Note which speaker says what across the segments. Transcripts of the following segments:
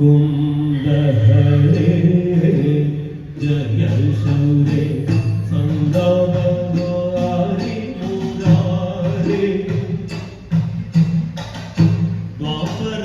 Speaker 1: Mukunda Hare Jaya സൗരേ സന്ദാപി മുരാരേ Dvapara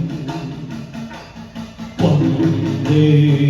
Speaker 1: day.